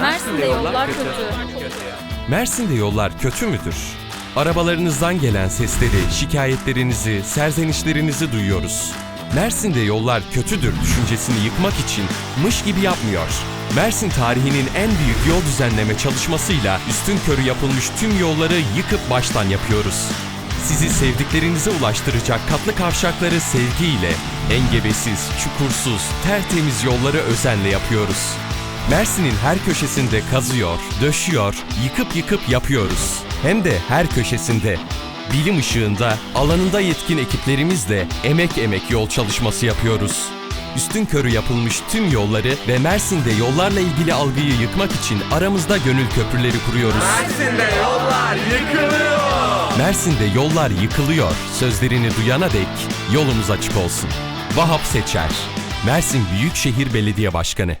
Mersin'de yollar kötü. Mersin'de yollar kötü müdür? Arabalarınızdan gelen sesleri, şikayetlerinizi, serzenişlerinizi duyuyoruz. Mersin'de yollar kötüdür düşüncesini yıkmak için mış gibi yapmıyor. Mersin tarihinin en büyük yol düzenleme çalışmasıyla üstün körü yapılmış tüm yolları yıkıp baştan yapıyoruz. Sizi sevdiklerinize ulaştıracak katlı kavşakları sevgiyle, engebesiz, çukursuz, tertemiz yolları özenle yapıyoruz. Mersin'in her köşesinde kazıyor, döşüyor, yıkıp yıkıp yapıyoruz. Hem de her köşesinde. Bilim ışığında, alanında yetkin ekiplerimizle emek emek yol çalışması yapıyoruz. Üstün körü yapılmış tüm yolları ve Mersin'de yollarla ilgili algıyı yıkmak için aramızda gönül köprüleri kuruyoruz. Mersin'de yollar yıkılıyor. Mersin'de yollar yıkılıyor sözlerini duyana dek yolumuz açık olsun. Vahap Seçer, Mersin Büyükşehir Belediye Başkanı